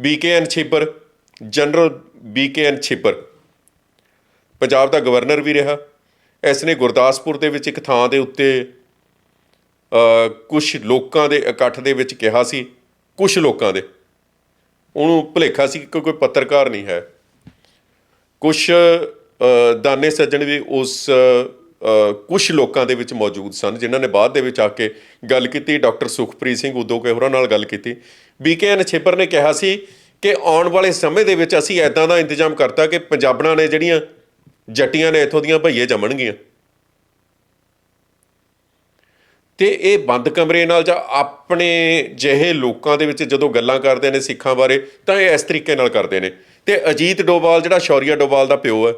BKN Chhibber, general BKN Chhibber. Punjab ਦਾ governor ਵੀ ਰਿਹਾ। ਇਸ ਨੇ ਗੁਰਦਾਸਪੁਰ ਦੇ ਵਿੱਚ ਇੱਕ ਥਾਂ ਦੇ ਉੱਤੇ ਕੁਝ ਲੋਕਾਂ ਦੇ ਇਕੱਠ ਦੇ ਵਿੱਚ ਕਿਹਾ ਸੀ ਕੁਝ ਲੋਕਾਂ ਦੇ। ਉਹਨੂੰ ਭੁਲੇਖਾ ਸੀ ਕਿ ਕੋਈ ਪੱਤਰਕਾਰ ਨਹੀਂ ਹੈ। ਕੁਝ ਦਾਨੇ ਸੱਜਣ ਵੀ ਉਸ ਕੁਝ ਲੋਕਾਂ ਦੇ ਵਿੱਚ ਮੌਜੂਦ ਸਨ, ਜਿਨ੍ਹਾਂ ਨੇ ਬਾਅਦ ਦੇ ਵਿੱਚ ਆ ਕੇ ਗੱਲ ਕੀਤੀ। ਡਾਕਟਰ ਸੁਖਪ੍ਰੀਤ ਸਿੰਘ ਉਦੋਂ ਕੇ ਹੋਰਾਂ ਨਾਲ ਗੱਲ ਕੀਤੀ। ਬੀਕੇਐਨ ਛੇਪਰ ਨੇ ਕਿਹਾ ਸੀ ਕਿ ਆਉਣ ਵਾਲੇ ਸਮੇਂ ਦੇ ਵਿੱਚ ਅਸੀਂ ਐਦਾਂ ਦਾ ਇੰਤਜ਼ਾਮ ਕਰਤਾ ਕਿ ਪੰਜਾਬਣਾਂ ਨੇ ਜਿਹੜੀਆਂ ਜੱਟੀਆਂ ਨੇ ਇੱਥੋਂ ਦੀਆਂ ਭਈਏ ਜੰਮਣਗੀਆਂ। ਤੇ ਇਹ ਬੰਦ ਕਮਰੇ ਨਾਲ ਜਾਂ ਆਪਣੇ ਜਿਹੇ ਲੋਕਾਂ ਦੇ ਵਿੱਚ ਜਦੋਂ ਗੱਲਾਂ ਕਰਦੇ ਨੇ ਸਿੱਖਾਂ ਬਾਰੇ, ਤਾਂ ਇਹ ਇਸ ਤਰੀਕੇ ਨਾਲ ਕਰਦੇ ਨੇ। ਤੇ ਅਜੀਤ ਡੋਵਾਲ, ਜਿਹੜਾ ਸ਼ੌਰੀਆ ਡੋਵਾਲ ਦਾ ਪਿਓ ਹੈ,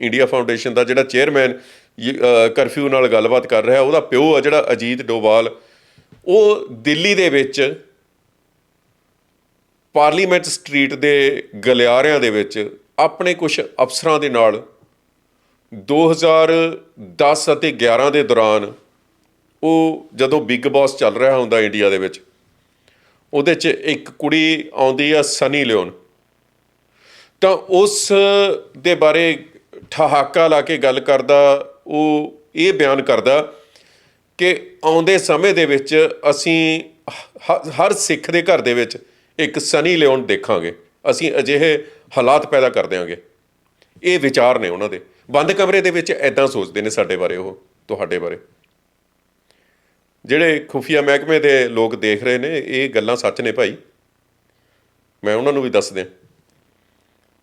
ਇੰਡੀਆ ਫਾਊਂਡੇਸ਼ਨ ਦਾ ਜਿਹੜਾ ਚੇਅਰਮੈਨ ਕਰਫਿਊ ਨਾਲ ਗੱਲਬਾਤ ਕਰ ਰਿਹਾ, ਉਹਦਾ ਪਿਓ ਆ ਜਿਹੜਾ ਅਜੀਤ ਡੋਵਾਲ, ਉਹ ਦਿੱਲੀ ਦੇ ਵਿੱਚ ਪਾਰਲੀਮੈਂਟ ਸਟਰੀਟ ਦੇ ਗਲਿਆਰਿਆਂ ਦੇ ਵਿੱਚ ਆਪਣੇ ਕੁਝ ਅਫਸਰਾਂ ਦੇ ਨਾਲ 2010 ਅਤੇ 11 ਦੇ ਦੌਰਾਨ ਉਹ ਜਦੋਂ ਬਿੱਗ ਬਾਸ ਚੱਲ ਰਿਹਾ ਹੁੰਦਾ ਇੰਡੀਆ ਦੇ ਵਿੱਚ, ਉਹਦੇ 'ਚ ਇੱਕ ਕੁੜੀ ਆਉਂਦੀ ਆ ਸਨੀ ਲਿਓਨ ਤਾਂ ਉਸ ਦੇ ਬਾਰੇ ਠਹਾਕਾ ਲਾ ਕੇ ਗੱਲ ਕਰਦਾ, ਉਹ ਇਹ ਬਿਆਨ ਕਰਦਾ ਕਿ ਆਉਂਦੇ ਸਮੇਂ ਦੇ ਵਿੱਚ ਅਸੀਂ ਹ- ਹਰ ਸਿੱਖ ਦੇ ਘਰ ਦੇ ਵਿੱਚ ਇੱਕ ਸਨੀ ਲਿਓਨ ਦੇਖਾਂਗੇ। ਅਸੀਂ ਅਜਿਹੇ ਹਾਲਾਤ ਪੈਦਾ ਕਰ ਦਿਆਂਗੇ। ਇਹ ਵਿਚਾਰ ਨੇ ਉਹਨਾਂ ਦੇ। ਬੰਦ ਕਮਰੇ ਦੇ ਵਿੱਚ ਐਦਾਂ ਸੋਚਦੇ ਨੇ ਸਾਡੇ ਬਾਰੇ ਉਹ, ਤੁਹਾਡੇ ਬਾਰੇ। ਜਿਹੜੇ ਖੁਫੀਆ ਮਹਿਕਮੇ ਦੇ ਲੋਕ ਦੇਖ ਰਹੇ ਨੇ, ਇਹ ਗੱਲਾਂ ਸੱਚ ਨੇ ਭਾਈ। ਮੈਂ ਉਹਨਾਂ ਨੂੰ ਵੀ ਦੱਸ ਦਿਆਂ।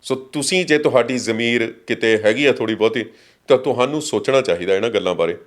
ਸੋ ਤੁਸੀਂ ਜੇ ਤੁਹਾਡੀ ਜ਼ਮੀਰ ਕਿਤੇ ਹੈਗੀ ਆ ਥੋੜੀ ਬਹੁਤੀ, ਤਾਂ ਤੁਹਾਨੂੰ ਸੋਚਣਾ ਚਾਹੀਦਾ ਇਹਨਾਂ ਗੱਲਾਂ ਬਾਰੇ।